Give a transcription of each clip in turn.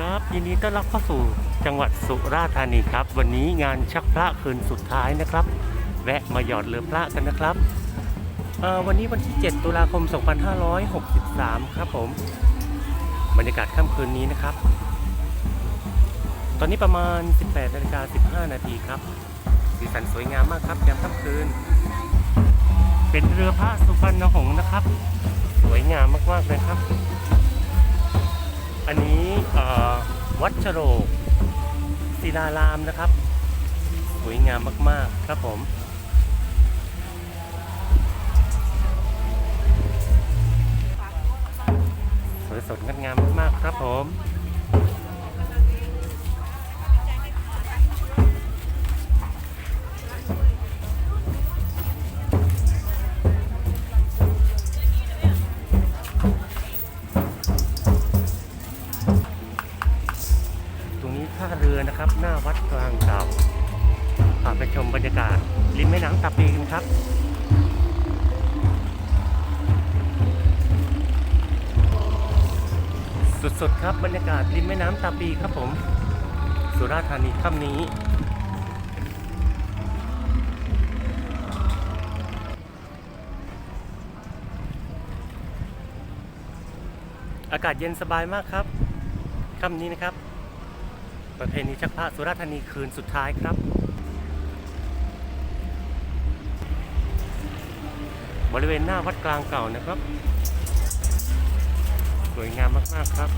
ครับ ยินดีต้อนรับเข้าสู่จังหวัดสุราษฎร์ธานีครับ วันนี้งานชักพระคืนสุดท้ายนะครับ แวะมาหยอดเรือพระกันนะครับวันนี้วันที่ 7 ตุลาคม 2563 ครับผมบรรยากาศค่ำคืนนี้นะครับ ตอนนี้ประมาณ 18นาฬิกา15 นาทีครับ สีสันสวยงามมากครับยามค่ำคืน เป็นเรือพระสุพรรณหงษ์นะครับ สวยงามมากๆเลยครับ อันนี้วัดชโรกศิลารามนะครับ สวยงามมาก ๆ ครับผม สวยสดงดงามมาก ๆ ครับผม วัดกลางเก่าพาไปชมบรรยากาศริมแม่น้ำตาปีกันครับสุดๆครับบรรยากาศริมแม่น้ำตาปีครับผม สุราษฎร์ธานีค่ำนี้ อากาศเย็นสบายมากครับค่ำนี้นะครับ ประเพณีชักพระสุราษฎร์ธานีคืนสุดท้ายครับ บริเวณหน้าวัดกลางเก่านะครับ สวยงามมาก ๆ ครับ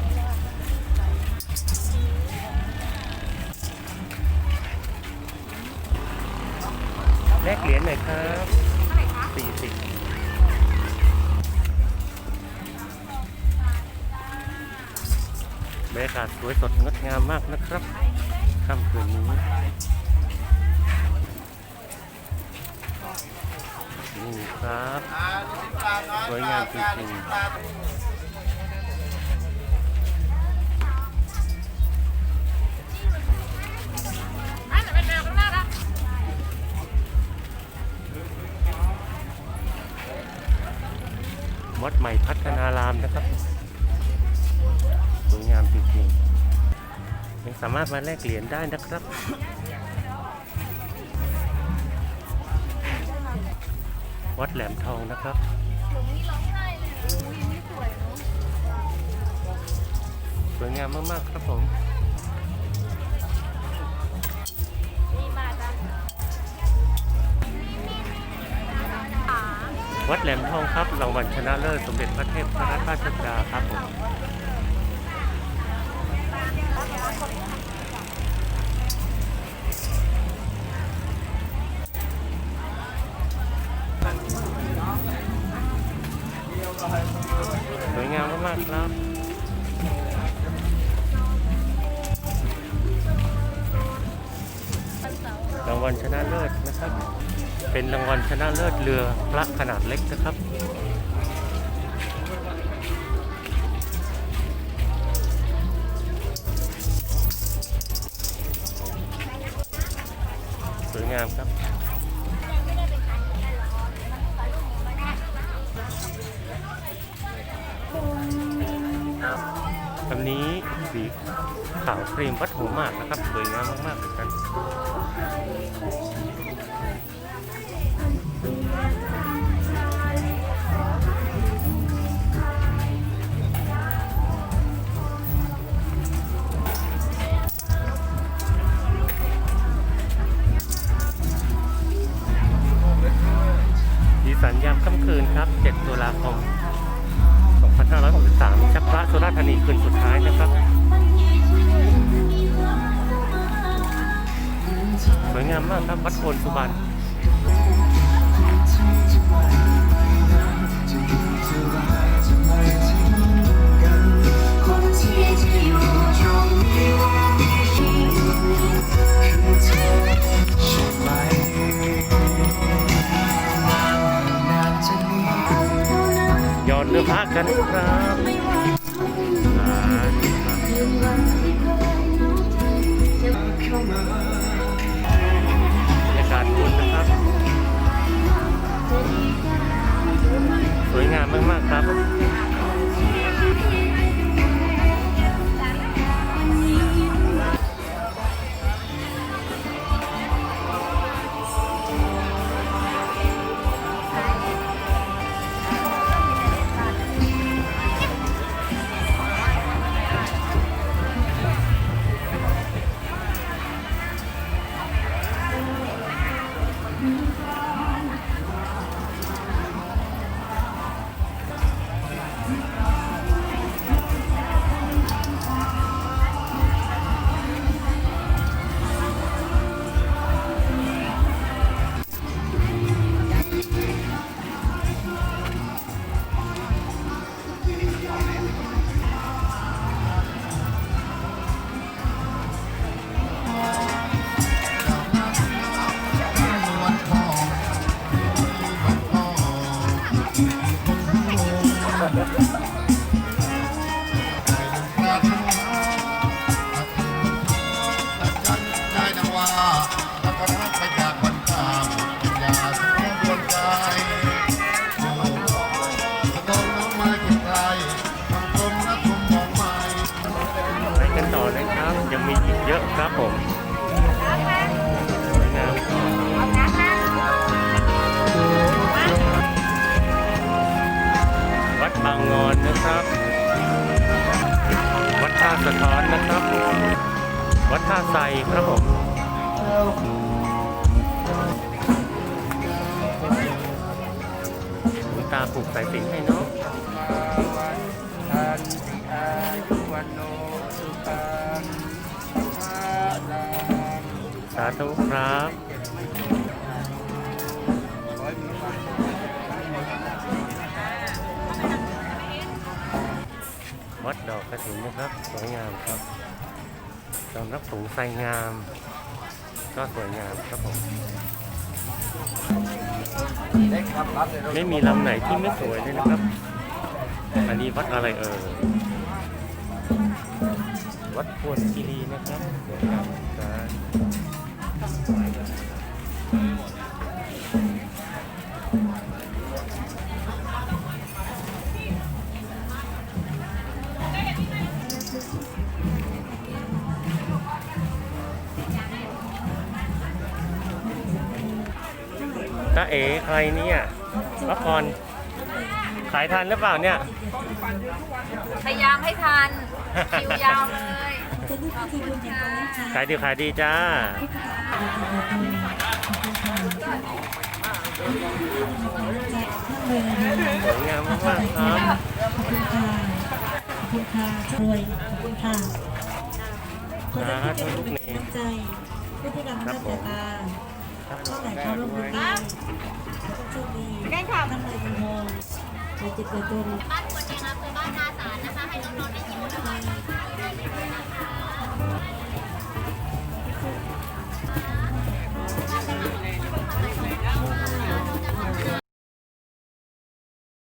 แลกเหรียญหน่อยครับสี่สิบ บรรยากาศสวยสดงดงามมากนะครับค่ำคืนนี้นี่ครับ สวยงามจริงๆวัดใหม่พัฒนารามนะครับ วยงามจริงๆยังสามารถมาแลกเหรียญได้นะครับ วัดแหลมทองนะครับหลงนี่ร้องไห้เลยอุ้ยไม่สวยเนาะสวยงามมากๆครับผมมีมาจ้ะขาวัดแหลมทองครับรางวัลชนะเลิศสมเด็จพระเทพรัตนราชสุดาครับผม สวยงามมากๆครับรางวัลชนะเลิศนะครับ เป็นรางวัลชนะเลิศเรือพระขนาดเล็กนะครับ งามครับลำนี้สีขาวครีมวัดหัวหมากนะครับ สวยงามมากๆเหมือนกัน ธานีคืนสุดท้ายนะครับ สวยงามมากครับวัดโพนสุบรรณคนที่จะอยู่ตรงนี้ว่ามีฉันคือเนานจะนี้อดเรือพระกันครับ ครับผมหลวงตาปลูกสายสิญจนให้เนาะทันติอายุวันโนสุขังภาลังสาธุครับวัดดอกกระถินนะครับ สวยงามครับ สำนักสงฆ์ไทรงาม ก็สวยงามครับผมได้ครับรับเลยไม่มีลำไหนที่ไม่สวยเลยนะครับ อันนี้วัดอะไรเอ่ยวัดพวนคีรีนะครับสวยงามเหมือนกันตา เอ๋ใครเนี่ยพักผ่อนขายทันหรือเปล่าเนี่ย พยายามให้ทันคิวยาวเลยขอบคุณค่ะขายดีขายดีจ้า สวยงามมากๆครับขอบคุณค่ะขอบคุณค่ะรวยขอบคุณค่ะขอให้ทุกคนเป็นกำลังใจผู้ที่กำลังจะตาครับ เท่ไหร่ครับลุงลุงโชคดีแก้ข่าวทั้งเลยคุณโมไปจุดเกิดเกิบ้านควรเองครับคือบ้านนาสารนะคะ ให้น้องๆได้ยิ้มด้วยนะคะ